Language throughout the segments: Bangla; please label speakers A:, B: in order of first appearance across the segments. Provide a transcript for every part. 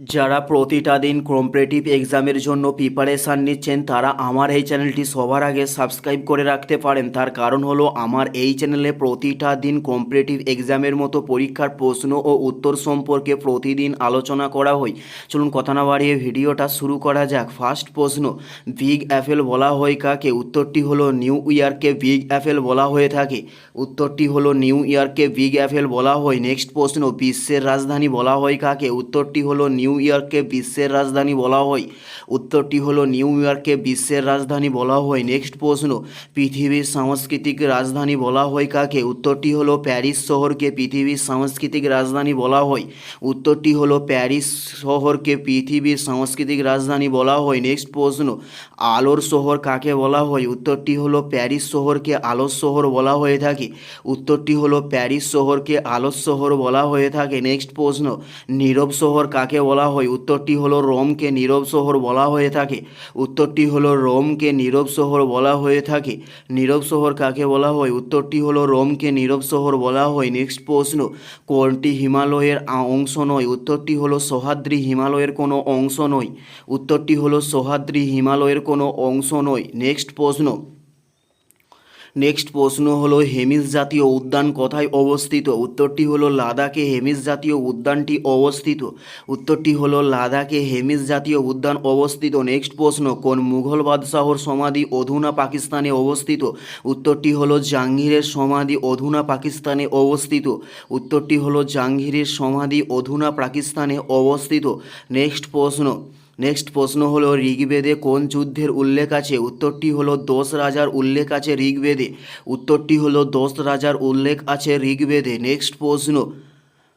A: যারা প্রতিটা দিন কম্পিটিটিভ এক্সামের জন্য প্রিপারেশান নিচ্ছেন, তারা আমার এই চ্যানেলটি সবার আগে সাবস্ক্রাইব করে রাখতে পারেন। তার কারণ হলো, আমার এই চ্যানেলে প্রতিটা দিন কম্পিটিটিভ এক্সামের মতো পরীক্ষার প্রশ্ন ও উত্তর সম্পর্কে প্রতিদিন আলোচনা করা হয়। চলুন কথা না বাড়িয়ে ভিডিওটা শুরু করা যাক। ফার্স্ট প্রশ্ন বিগ অ্যাপেল বলা হয় কাকে? উত্তরটি হলো নিউ ইয়ারকে বিগ অ্যাপেল বলা হয়ে থাকে। উত্তরটি হলো নিউ ইয়ারকে বিগ অ্যাপেল বলা হয়। নেক্সট প্রশ্ন, বিশ্বের রাজধানী বলা হয় কাকে? উত্তরটি হলো নিউ ইয়র্ককে বিশ্বের রাজধানী বলা হয়। উত্তরটি হলো নিউ ইয়র্ককে বিশ্বের রাজধানী বলা হয়। নেক্সট প্রশ্ন, পৃথিবীর সাংস্কৃতিক রাজধানী বলা হয় কাকে? উত্তরটি হলো প্যারিস শহরকে পৃথিবীর সাংস্কৃতিক রাজধানী বলা হয়। উত্তরটি হলো প্যারিস শহরকে পৃথিবীর সাংস্কৃতিক রাজধানী বলা হয়। নেক্সট প্রশ্ন, আলোর শহর কাকে বলা হয়? উত্তরটি হলো প্যারিস শহরকে আলোর শহর বলা হয়ে থাকে। উত্তরটি হলো প্যারিস শহরকে আলোর শহর বলা হয়ে থাকে। নেক্সট প্রশ্ন, নীরব শহর কাকে বলা হয়। উত্তরটি হলো রোমকে নীরব শহর বলা হয়ে থাকে। উত্তরটি হলো রোমকে নীরব শহর বলা হয়ে থাকে। নীরব শহর কাকে বলা হয়? উত্তরটি হলো রোমকে নীরব শহর বলা হয়। নেক্সট প্রশ্ন, কোনটি হিমালয়ের অংশ নয়? উত্তরটি হলো সহ্যাদ্রি হিমালয়ের কোনো অংশ নয়। উত্তরটি হলো সহ্যাদ্রি হিমালয়ের কোনো অংশ নয়। নেক্সট প্রশ্ন নেক্সট প্রশ্ন হলো, হেমিস জাতীয় উদ্যান কোথায় অবস্থিত? উত্তরটি হলো লাদাখে হেমিস জাতীয় উদ্যানটি অবস্থিত। উত্তরটি হলো লাদাখে হেমিস জাতীয় উদ্যান অবস্থিত। নেক্সট প্রশ্ন, কোন মুঘল বাদশাহর সমাধি অধুনা পাকিস্তানে অবস্থিত? উত্তরটি হলো জাহাঙ্গীরের সমাধি অধুনা পাকিস্তানে অবস্থিত। উত্তরটি হলো জাহাঙ্গীরের সমাধি অধুনা পাকিস্তানে অবস্থিত। নেক্সট প্রশ্ন নেক্সট প্রশ্ন হলো, ঋগ্বেদে কোন যুদ্ধের উল্লেখ আছে? উত্তরটি হলো দশ রাজার উল্লেখ আছে ঋগ্বেদে। উত্তরটি হলো দশ রাজার উল্লেখ আছে ঋগ্বেদে। নেক্সট প্রশ্ন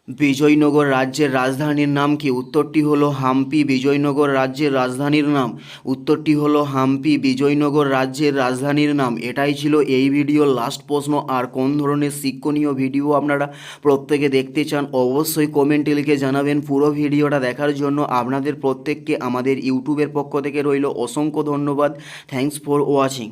A: বিজয়নগর রাজ্যের রাজধানীর নাম কি? উত্তরটি হলো হাম্পি বিজয়নগর রাজ্যের রাজধানীর নাম। উত্তরটি হলো হাম্পি বিজয়নগর রাজ্যের রাজধানীর নাম। এটাই ছিল এই ভিডিওর লাস্ট প্রশ্ন। আর কোন ধরনের শিক্ষণীয় ভিডিও আপনারা প্রত্যেকে দেখতে চান, অবশ্যই কমেন্টে লিখে জানাবেন। পুরো ভিডিওটা দেখার জন্য আপনাদের প্রত্যেককে আমাদের ইউটিউবের পক্ষ থেকে রইল। অসংখ্য ধন্যবাদ। Thanks for watching